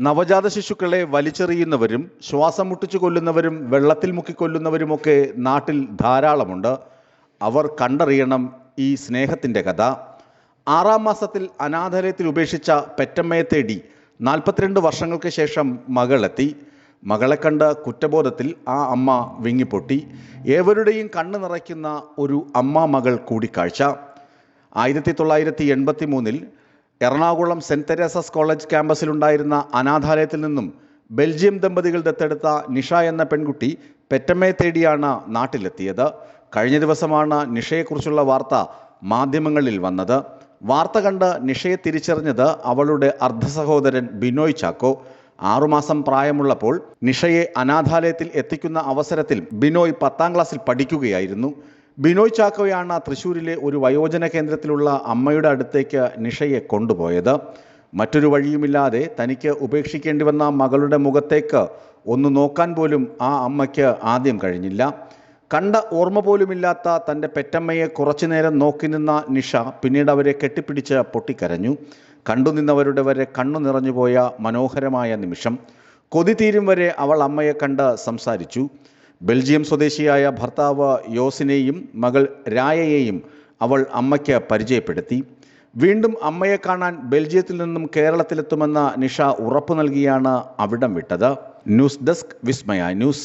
നവജാത ശിശുക്കളെ വലിച്ചെറിയുന്നവരും ശ്വാസം മുട്ടിച്ചു കൊല്ലുന്നവരും വെള്ളത്തിൽ മുക്കിക്കൊല്ലുന്നവരുമൊക്കെ നാട്ടിൽ ധാരാളമുണ്ട്. അവർ കണ്ടറിയണം ഈ സ്നേഹത്തിന്റെ കഥ. ആറാം മാസത്തിൽ അനാഥാലയത്തിൽ ഉപേക്ഷിച്ച പെറ്റമ്മയെ തേടി നാൽപ്പത്തിരണ്ട് വർഷങ്ങൾക്ക് ശേഷം മകളെത്തി. മകളെ കണ്ട കുറ്റബോധത്തിൽ ആ അമ്മ വിങ്ങിപ്പൊട്ടി. ഏവരുടെയും കണ്ണു നിറയ്ക്കുന്ന ഒരു അമ്മ മകൾ കൂടിക്കാഴ്ച. ആയിരത്തി തൊള്ളായിരത്തി എൺപത്തി മൂന്നിൽ എറണാകുളം സെന്റ് തെരേസസ് കോളേജ് ക്യാമ്പസിലുണ്ടായിരുന്ന അനാഥാലയത്തിൽ നിന്നും ബെൽജിയം ദമ്പതികൾ ദത്തെടുത്ത നിഷ എന്ന പെൺകുട്ടി പെറ്റമ്മയെ തേടിയാണ് നാട്ടിലെത്തിയത്. കഴിഞ്ഞ ദിവസമാണ് നിഷയെക്കുറിച്ചുള്ള വാർത്ത മാധ്യമങ്ങളിൽ വന്നത്. വാർത്ത കണ്ട് നിഷയെ തിരിച്ചറിഞ്ഞത് അവളുടെ അർദ്ധസഹോദരൻ ബിനോയ് ചാക്കോ. ആറുമാസം പ്രായമുള്ളപ്പോൾ നിഷയെ അനാഥാലയത്തിൽ എത്തിക്കുന്ന അവസരത്തിൽ ബിനോയ് പത്താം ക്ലാസ്സിൽ പഠിക്കുകയായിരുന്നു. ബിനോയ് ചാക്കോയാണ് തൃശ്ശൂരിലെ ഒരു വയോജന കേന്ദ്രത്തിലുള്ള അമ്മയുടെ അടുത്തേക്ക് നിഷയെ കൊണ്ടുപോയത്. മറ്റൊരു വഴിയുമില്ലാതെ തനിക്ക് ഉപേക്ഷിക്കേണ്ടി വന്ന മകളുടെ മുഖത്തേക്ക് ഒന്ന് നോക്കാൻ പോലും ആ അമ്മയ്ക്ക് ആദ്യം കഴിഞ്ഞില്ല. കണ്ട ഓർമ്മ പോലുമില്ലാത്ത തന്റെ പെറ്റമ്മയെ കുറച്ചു നേരം നോക്കി നിന്ന നിഷ പിന്നീട് അവരെ കെട്ടിപ്പിടിച്ച് പൊട്ടിക്കരഞ്ഞു. കണ്ടു നിന്നവരുടെ വരെ കണ്ണു നിറഞ്ഞുപോയ മനോഹരമായ നിമിഷം. കൊതി തീരും വരെ അവൾ അമ്മയെ കണ്ട് സംസാരിച്ചു. ബെൽജിയം സ്വദേശിയായ ഭർത്താവ് യോസിനെയും മകൾ രായയെയും അവൾ അമ്മയ്ക്ക് പരിചയപ്പെടുത്തി. വീണ്ടും അമ്മയെ കാണാൻ ബെൽജിയത്തിൽ നിന്നും കേരളത്തിലെത്തുമെന്ന നിഷ ഉറപ്പു നൽകിയാണ് അവിടം വിട്ടത്. News desk Vismaya News.